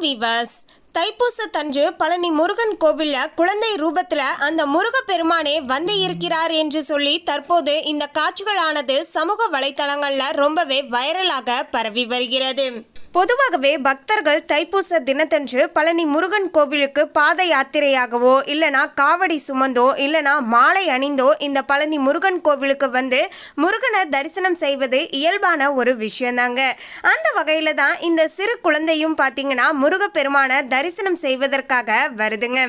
வணக்கம் வீவர்ஸ் தைப்பூசத்தன்று பழனி முருகன் கோவிலில் குழந்தை ரூபத்தில் அந்த முருகப்பெருமானே வந்து இருக்கிறார் என்று சொல்லி தற்போது இந்த காட்சிகளானது சமூக வலைத்தளங்களில் ரொம்பவே வைரலாக பரவி வருகிறது. பொதுவாகவே பக்தர்கள் தைப்பூச தினத்தன்று பழனி முருகன் கோவிலுக்கு பாத யாத்திரையாகவோ இல்லைனா காவடி சுமந்தோ இல்லைனா மாலை அணிந்தோ இந்த பழனி முருகன் கோவிலுக்கு வந்து முருகனை தரிசனம் செய்வது இயல்பான ஒரு விஷயந்தாங்க. அந்த வகையில் தான் இந்த சிறு குழந்தையும் பார்த்தீங்கன்னா முருகப்பெருமான தரிசனம் செய்வதற்காக வருதுங்க.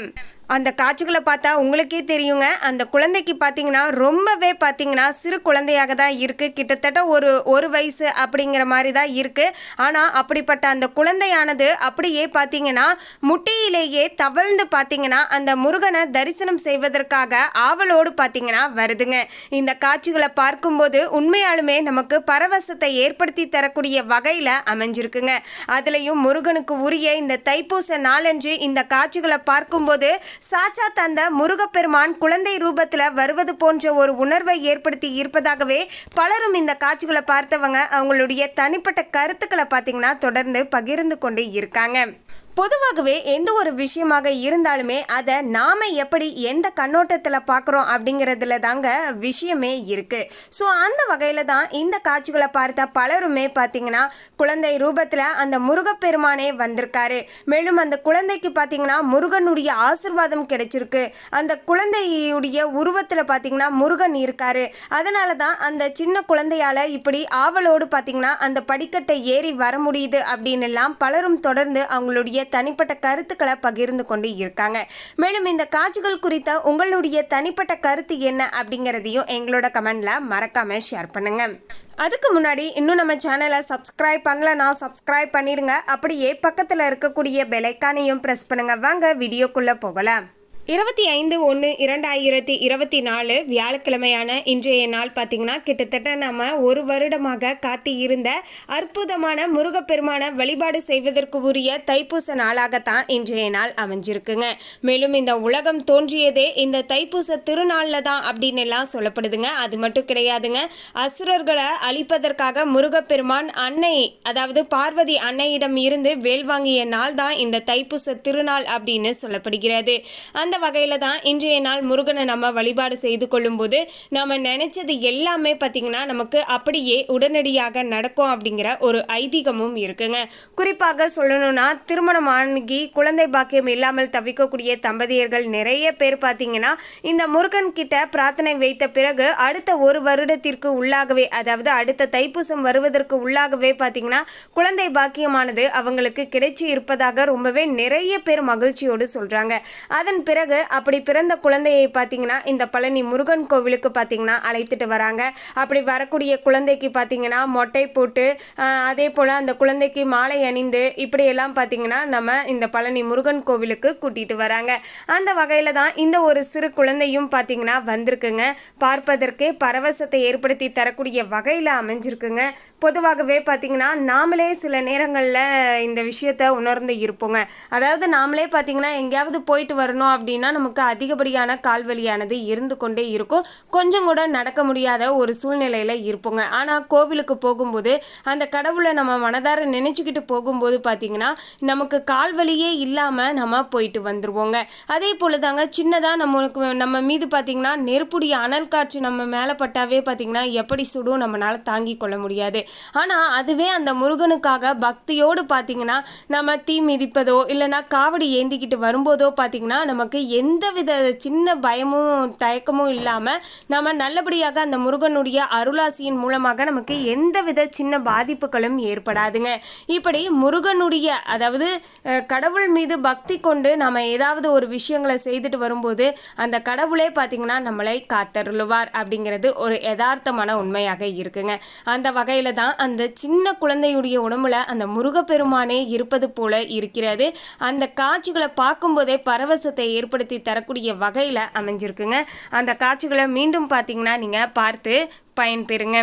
அந்த காட்சிகளை பார்த்தா உங்களுக்கே தெரியுங்க. அந்த குழந்தைக்கு பார்த்தீங்கன்னா ரொம்பவே பார்த்தீங்கன்னா சிறு குழந்தையாக தான் இருக்குது கிட்டத்தட்ட ஒரு ஒரு வயசு அப்படிங்கிற மாதிரி தான் இருக்குது ஆனால் அப்படிப்பட்ட அந்த குழந்தையானது அப்படியே பார்த்தீங்கன்னா முட்டியிலேயே தவழ்ந்து பார்த்தீங்கன்னா அந்த முருகனை தரிசனம் செய்வதற்காக ஆவலோடு பார்த்தீங்கன்னா வருதுங்க. இந்த காட்சிகளை பார்க்கும்போது உண்மையாலுமே நமக்கு பரவசத்தை ஏற்படுத்தி தரக்கூடிய வகையில் அமைஞ்சிருக்குங்க. அதுலேயும் முருகனுக்கு உரிய இந்த தைப்பூச நாளன்று இந்த காட்சிகளை பார்க்கும்போது சாச்சா தந்த முருகப்பெருமான் குழந்தை ரூபத்தில் வருவது போன்ற ஒரு உணர்வை ஏற்படுத்தி இருப்பதாகவே பலரும் இந்த காட்சிகளை பார்த்தவங்க அவங்களுடைய தனிப்பட்ட கருத்துக்களை பார்த்தீங்கன்னா தொடர்ந்து பகிர்ந்து கொண்டு இருக்காங்க. பொதுவாகவே எந்த ஒரு விஷயமாக இருந்தாலுமே அதை நாம் எப்படி எந்த கண்ணோட்டத்தில் பார்க்குறோம் அப்படிங்கிறதுல தாங்க விஷயமே இருக்குது ஸோ அந்த வகையில் தான் இந்த காட்சிகளை பார்த்த பலருமே பார்த்தீங்கன்னா குழந்தை ரூபத்தில் அந்த முருகப்பெருமானே வந்திருக்காரு. மேலும் அந்த குழந்தைக்கு பார்த்தீங்கன்னா முருகனுடைய ஆசிர்வாதம் கிடைச்சிருக்கு. அந்த குழந்தையுடைய உருவத்தில் பார்த்தீங்கன்னா முருகன் இருக்காரு. அதனால தான் அந்த சின்ன குழந்தையால் இப்படி ஆவலோடு பார்த்திங்கன்னா அந்த படிக்கட்டை ஏறி வர முடியுது அப்படின்னு எல்லாம் பலரும் தொடர்ந்து அவங்களுடைய தனிப்பட்ட கருத்துக்களை பகிர்ந்து கொண்டு இருக்காங்க. மேலும் இந்த காட்சிகள் குறித்த உங்களுடைய தனிப்பட்ட கருத்து என்ன அப்படிங்கிறதையும் எங்களோட கமெண்ட்ல மறக்காம ஷேர் பண்ணுங்க. அதுக்கு முன்னாடி இன்னும் நம்ம சேனலை சப்ஸ்கிரைப் பண்ணலனா சப்ஸ்கிரைப் பண்ணிடுங்க. அப்படியே பக்கத்தில் இருக்கக்கூடிய பெலைக்கானையும் ப்ரெஸ் பண்ணுங்க. வாங்க வீடியோக்குள்ளே போகலாம். இருபத்தி ஐந்து ஒன்று இரண்டாயிரத்தி இருபத்தி நாலு வியாழக்கிழமையான இன்றைய நாள் பார்த்தீங்கன்னா கிட்டத்தட்ட நம்ம ஒரு வருடமாக காத்தி இருந்த அற்புதமான முருகப்பெருமான வழிபாடு செய்வதற்கு உரிய தைப்பூச நாளாகத்தான் இன்றைய நாள் அமைஞ்சிருக்குங்க. மேலும் இந்த உலகம் தோன்றியதே இந்த தைப்பூச திருநாளில் தான் அப்படின்னு எல்லாம் சொல்லப்படுதுங்க. அது மட்டும் கிடையாதுங்க. அசுரர்களை அழிப்பதற்காக முருகப்பெருமான் அன்னை அதாவது பார்வதி அன்னையிடம் இருந்து வேல் வாங்கிய நாள் தான் இந்த தைப்பூச திருநாள் அப்படின்னு சொல்லப்படுகிறது. அந்த வகையில் தான் இன்றைய நாள் முருகனை நம்ம வழிபாடு செய்து கொள்ளும்போது நம்ம நினச்சது எல்லாமே பார்த்திங்கன்னா நமக்கு அப்படியே உடனடியாக நடக்கும் அப்படிங்கிற ஒரு ஐதீகமும் இருக்குங்க. குறிப்பாக சொல்லணும்னா திருமணம் ஆகி குழந்தை பாக்கியம் இல்லாமல் தவிக்கக்கூடிய தம்பதியர்கள் நிறைய பேர் பார்த்திங்கன்னா இந்த முருகன் கிட்ட பிரார்த்தனை வைத்த பிறகு அடுத்த ஒரு வருடத்திற்கு உள்ளாகவே அதாவது அடுத்த தைப்பூசம் வருவதற்கு உள்ளாகவே பார்த்தீங்கன்னா குழந்தை பாக்கியமானது அவங்களுக்கு கிடைச்சி இருப்பதாக ரொம்பவே நிறைய பேர் மகிழ்ச்சியோடு சொல்கிறாங்க அதன் பிறகு அப்படி பிறந்த குழந்தையை பார்த்தீங்கன்னா இந்த பழனி முருகன் கோவிலுக்கு பார்த்தீங்கன்னா அழைத்துட்டு வராங்க. அப்படி வரக்கூடிய குழந்தைக்கு பார்த்தீங்கன்னா மொட்டை போட்டு அதே போல் அந்த குழந்தைக்கு மாலை அணிந்து இப்படியெல்லாம் பார்த்தீங்கன்னா நம்ம இந்த பழனி முருகன் கோவிலுக்கு கூட்டிகிட்டு வராங்க. அந்த வகையில் தான் இந்த ஒரு சிறு குழந்தையும் பார்த்தீங்கன்னா வந்திருக்குங்க. பார்ப்பதற்கே பரவசத்தை ஏற்படுத்தி தரக்கூடிய வகையில் அமைஞ்சிருக்குங்க. பொதுவாகவே பார்த்தீங்கன்னா நாமளே சில நேரங்களில் இந்த விஷயத்தை உணர்ந்து இருப்போங்க. அதாவது நாமளே பார்த்தீங்கன்னா எங்கேயாவது போயிட்டு வரணும் அப்படி அப்படின்னா நமக்கு அதிகப்படியான கால்வலியானது இருந்து கொண்டே இருக்கும். கொஞ்சம் கூட நடக்க முடியாத ஒரு சூழ்நிலையில் இருப்போங்க. ஆனால் கோவிலுக்கு போகும்போது அந்த கடவுளை நம்ம மனதார நினச்சிக்கிட்டு போகும்போது பார்த்தீங்கன்னா நமக்கு கால்வலியே இல்லாமல் நம்ம போயிட்டு வந்துடுவோங்க அதே போல் தாங்க சின்னதாக நம்மளுக்கு நம்ம மீது பார்த்தீங்கன்னா நெருப்புடைய அனல் காற்று நம்ம மேலே பட்டாவே பார்த்தீங்கன்னா எப்படி சுடும் நம்மளால் தாங்கி கொள்ள முடியாது. ஆனால் அதுவே அந்த முருகனுக்காக பக்தியோடு பார்த்தீங்கன்னா நம்ம தீ மிதிப்பதோ இல்லைன்னா காவடி ஏந்திக்கிட்டு வரும்போதோ பார்த்தீங்கன்னா நமக்கு எந்த வித சின்ன பயமும் தயக்கமும் இல்லாமல் நம்ம நல்லபடியாக அந்த முருகனுடைய அருளாசியின் மூலமாக நமக்கு எந்த வித சின்ன பாதிப்புகளும் ஏற்படாதுங்க. இப்படி முருகனுடைய அதாவது கடவுள் மீது பக்தி கொண்டு நம்ம ஏதாவது ஒரு விஷயங்களை செய்துட்டு வரும்போது அந்த கடவுளே பார்த்தீங்கன்னா நம்மளை காத்தருளுவார் அப்படிங்கிறது ஒரு யதார்த்தமான உண்மையாக இருக்குங்க. அந்த வகையில் தான் அந்த சின்ன குழந்தையுடைய உடம்புல அந்த முருகப்பெருமானே இருப்பது போல இருக்கிறது. அந்த காட்சிகளை பார்க்கும்போதே பரவசத்தை ஏற்படுத்தி தரக்கூடிய வகையில் அமைஞ்சிருக்குங்க. அந்த காட்சிகளை மீண்டும் பார்த்தீங்கன்னா நீங்கள் பார்த்து பயன்பெறுங்க.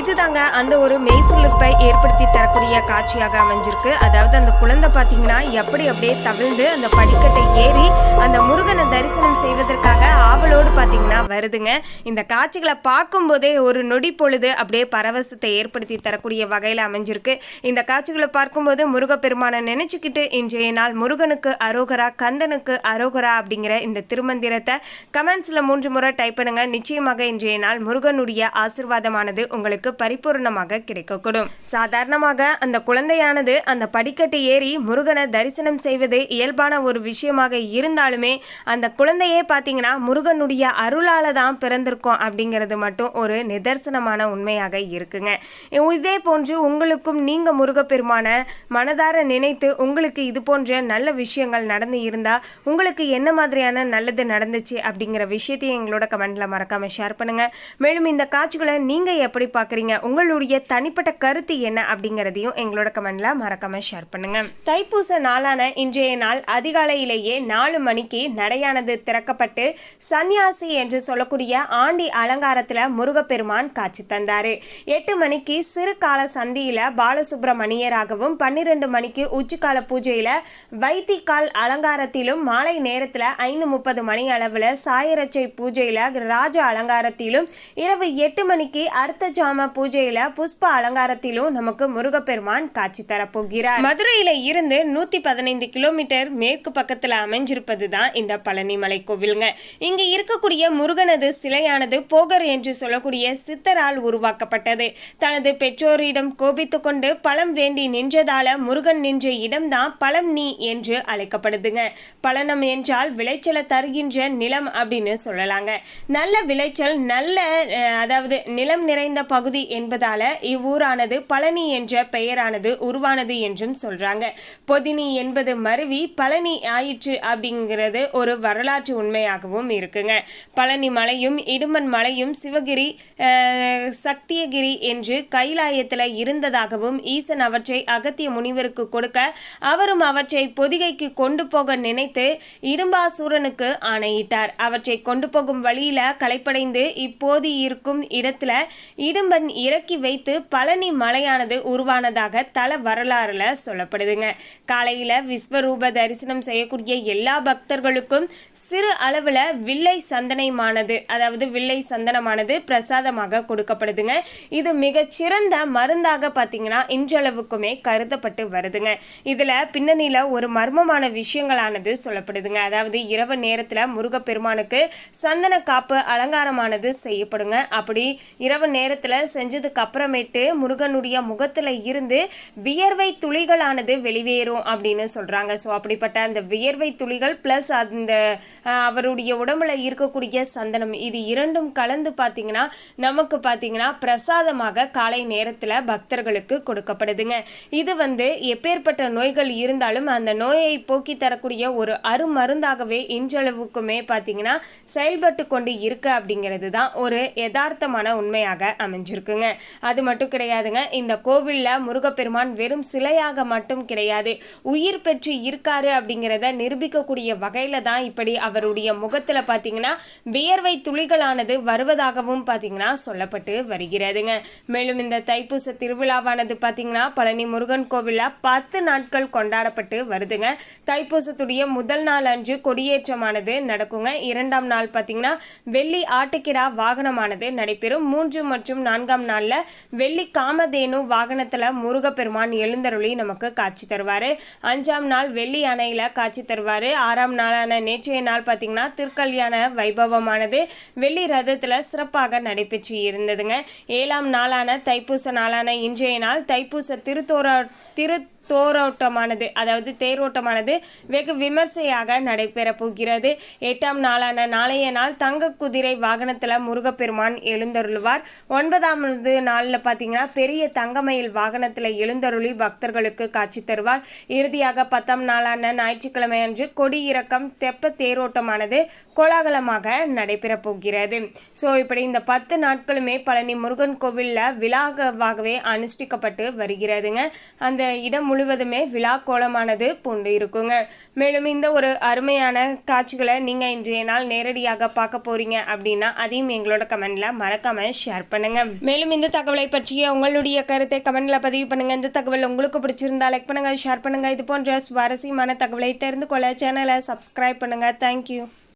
இதுதாங்க அந்த ஒரு மெய்சிலிருப்பை ஏற்படுத்தி தரக்கூடிய காட்சியாக அமைஞ்சிருக்கு. அதாவது அந்த குழந்தை பார்த்தீங்கன்னா எப்படி அப்படியே தவிழ்ந்து அந்த படிக்கட்டை ஏறி அந்த முருகனை தரிசனம் செய்வதற்காக ஆவலோடு பார்த்தீங்கன்னா வருதுங்க. இந்த காட்சிகளை பார்க்கும்போதே ஒரு நொடி பொழுது அப்படியே பரவசத்தை ஏற்படுத்தி தரக்கூடிய வகையில் அமைஞ்சிருக்கு. இந்த காட்சிகளை பார்க்கும்போது முருகப்பெருமானை நினைச்சுக்கிட்டு இன்றைய நாள் முருகனுக்கு அரோகரா கந்தனுக்கு அரோகரா அப்படிங்கிற இந்த திருமந்திரத்தை கமெண்ட்ஸில் மூன்று முறை டைப் பண்ணுங்க. நிச்சயமாக இன்றைய நாள் முருகனுடைய ஆசிர்வாதமானது உங்களுக்கு பரிபூர்ணமாக கிடைக்கக்கூடும். சாதாரணமாக அந்த குழந்தையானது அந்த படிக்கட்டு ஏறி முருகனை தரிசனம் செய்வது இயல்பான ஒரு விஷயமாக இருந்தாலுமே அந்த குழந்தையே பார்த்தீங்கன்னா முருகனுடைய அருள் அருளால தான் பிறந்திருக்கும் அப்படிங்கிறது மட்டும் ஒரு நிதர்சனமான உண்மையாக இருக்குங்க. இதே போன்று உங்களுக்கும் நீங்க முருகப்பெருமான மனதார நினைத்து உங்களுக்கு இது போன்ற நல்ல விஷயங்கள் நடந்து இருந்தால் உங்களுக்கு என்ன மாதிரியான நல்லது நடந்துச்சு அப்படிங்கிற விஷயத்தையும் எங்களோட கமெண்ட்டில் மறக்காம ஷேர் பண்ணுங்க. மேலும் இந்த காட்சிகளை நீங்க எப்படி பார்க்குறீங்க உங்களுடைய தனிப்பட்ட கருத்து என்ன அப்படிங்கிறதையும் எங்களோட கமெண்ட்ல மறக்காம ஷேர் பண்ணுங்க. தைப்பூச நாளான இன்றைய நாள் அதிகாலையிலேயே நாலு மணிக்கு நடையானது திறக்கப்பட்டு சன்னியாசி என்று சொல்லக்கூடிய ஆண்டி அலங்காரத்தில் முருகப்பெருமான் காட்சி தந்தாரு. எட்டு மணிக்கு சிறுகால சந்தியில் சந்தியில பாலசுப்ரமணியராகவும் பன்னிரெண்டு மணிக்கு உச்சிக்கால பூஜையில் வைத்திக்கால் அலங்காரத்திலும் மாலை நேரத்தில் ஐந்து முப்பது மணி அளவில் சாயரச்சை பூஜையில் ராஜ அலங்காரத்திலும் இரவு எட்டு மணிக்கு அர்த்த ஜாம பூஜையில புஷ்ப அலங்காரத்திலும் நமக்கு முருகப்பெருமான் காட்சி தரப்போகிறார். மதுரையில இருந்து நூத்தி பதினைந்து கிலோமீட்டர் மேற்கு பக்கத்தில் அமைஞ்சிருப்பது தான் இந்த பழனிமலை கோவிலுங்க. இங்க இருக்கக்கூடிய முருகனது சிலையானது போகர் என்று சொல்லக்கூடிய சித்தரால் உருவாக்கப்பட்டது. தனது பெற்றோரிடம் கோபித்து கொண்டு பழம் வேண்டி நின்றதால முருகன் நின்ற இடம்தான் பழம் நீ என்று அழைக்கப்படுதுங்க. பழனம் என்றால் விளைச்சலை தருகின்ற நிலம் அப்படின்னு சொல்லலாங்க. நல்ல விளைச்சல் நல்ல அதாவது நிலம் நிறைந்த பகுதி என்பதால இவ்வூரானது பழனி என்ற பெயரானது உருவானது என்றும் சொல்றாங்க. பொதினி என்பது மருவி பழனி ஆயிற்று அப்படிங்கிறது ஒரு வரலாற்று உண்மையாகவும் இருக்குங்க. பழனி மலையும் இடுமன் மலையும் சிவகிரி சக்தியகிரி என்று கைலாயத்தில் இருந்ததாகவும் ஈசன் அவற்றை அகத்திய முனிவருக்கு கொடுக்க அவரும் அவற்றை பொதிகைக்கு கொண்டு போக நினைத்து இடும்பாசூரனுக்கு ஆணையிட்டார். அவற்றை கொண்டு போகும் வழியில களைப்படைந்து இப்போது இருக்கும் இடத்துல இடும்பன் இறக்கி வைத்து பழனி மலையானது உருவானதாக தல வரலாறுல சொல்லப்படுதுங்க. காலையில விஸ்வரூப தரிசனம் செய்யக்கூடிய எல்லா பக்தர்களுக்கும் சிறு அளவுல வில்லை சந்தனை சந்தனமானது அதாவது வில்லை சந்தனமானது பிரசாதமாக கொடுக்கப்படுதுங்க. இது மிகச்சிறந்த மருந்தாக பார்த்தீங்கன்னா இன்றளவுக்குமே கருதப்பட்டு வருதுங்க. இதில் பின்னணியில் ஒரு மர்மமான விஷயங்களானது சொல்லப்படுதுங்க. அதாவது இரவு நேரத்தில் முருகப்பெருமானுக்கு சந்தன காப்பு அலங்காரமானது செய்யப்படுங்க. அப்படி இரவு நேரத்தில் செஞ்சதுக்கு அப்புறமேட்டு முருகனுடைய முகத்தில் இருந்து வியர்வை துளிகளானது வெளிவேறும் அப்படின்னு சொல்கிறாங்க ஸோ அப்படிப்பட்ட அந்த வியர்வை துளிகள் ப்ளஸ் அந்த அவருடைய உடம்புல இருக்கக்கூடிய சந்தனம். இது இரண்டும் கலந்து பார்த்தீங்கன்னா நமக்கு பார்த்தீங்கன்னா பிரசாதமாக காலை நேரத்தில் பக்தர்களுக்கு கொடுக்கப்படுதுங்க. இது வந்து எப்பேற்பட்ட நோய்கள் இருந்தாலும் அந்த நோயை போக்கி தரக்கூடிய ஒரு அருமருந்தாகவே இன்றளவுக்குமே பார்த்தீங்கன்னா செயல்பட்டு கொண்டு இருக்கு அப்படிங்கிறது தான் ஒரு யதார்த்தமான உண்மையாக அமைஞ்சிருக்குங்க. அது மட்டும் கிடையாதுங்க இந்த கோவிலில் முருகப்பெருமான் வெறும் சிலையாக மட்டும் கிடையாது உயிர் பெற்று இருக்காரு அப்படிங்கிறத நிரூபிக்கக்கூடிய வகையில் தான் இப்படி அவருடைய முகத்தில் பார்த்தீங்கன்னா வியர்வை துளிகளானது வருவதாகவும் பார்த்தீங்கன்னா சொல்லப்பட்டு வருகிறதுங்க. மேலும் இந்த தைப்பூச திருவிழாவானது பார்த்தீங்கன்னா பழனி முருகன் கோவிலில் பத்து நாட்கள் கொண்டாடப்பட்டு வருதுங்க. தைப்பூசத்துடைய முதல் நாள் அன்று கொடியேற்றமானது நடக்குங்க. இரண்டாம் நாள் பார்த்தீங்கன்னா வெள்ளி ஆட்டுக்கிடா வாகனமானது நடைபெறும். மூன்று மற்றும் நான்காம் நாளில் வெள்ளி காமதேனு வாகனத்தில் முருகப்பெருமான் எழுந்தருளி நமக்கு காட்சி தருவார். அஞ்சாம் நாள் வெள்ளி அணையில் காட்சி தருவார். ஆறாம் நாளான நேற்றைய நாள் பார்த்தீங்கன்னா திருக்கல்யாண வைபவம் வைபவமானது வெள்ளி ரதத்தில் சிறப்பாக நடைபெற்று இருந்ததுங்க. ஏழாம் நாளான தைப்பூச நாளான இன்றைய நாள் தைப்பூச திருத்தோர திரு தோரோட்டமானது அதாவது தேரோட்டமானது வெகு விமர்சையாக நடைபெற போகிறது. எட்டாம் நாளான நாளைய நாள் தங்க குதிரை வாகனத்தில் முருகப்பெருமான் எழுந்தருளுவார். ஒன்பதாம் நாளில் பார்த்தீங்கன்னா பெரிய தங்கமயில் வாகனத்தில் எழுந்தருளி பக்தர்களுக்கு காட்சி தருவார். இறுதியாக பத்தாம் நாளான ஞாயிற்றுக்கிழமை அன்று கொடி இறக்கம் தெப்ப தேரோட்டமானது கோலாகலமாக நடைபெறப் போகிறது. ஸோ இப்படி இந்த பத்து நாட்களுமே பழனி முருகன் கோவிலில் விழாவாகவே அனுஷ்டிக்கப்பட்டு வருகிறதுங்க. அந்த இடம் முழுவதுமே விழா கோலமானது பூண்டு இருக்குங்க. மேலும் இந்த ஒரு அருமையான காட்சிகளை நீங்கள் இன்றைய நாள் நேரடியாக பார்க்க போறீங்க அப்படின்னா அதையும் எங்களோட கமெண்ட்ல மறக்காம ஷேர் பண்ணுங்க. மேலும் இந்த தகவலை பற்றிய உங்களுடைய கருத்தை கமெண்ட்ல பதிவு பண்ணுங்க. இந்த தகவல் உங்களுக்கு பிடிச்சிருந்தா லைக் பண்ணுங்க ஷேர் பண்ணுங்க. இது போன்ற சுவாரஸ்யமான தகவலை தெரிந்து கொள்ள சேனலை சப்ஸ்கிரைப் பண்ணுங்க. தேங்க்யூ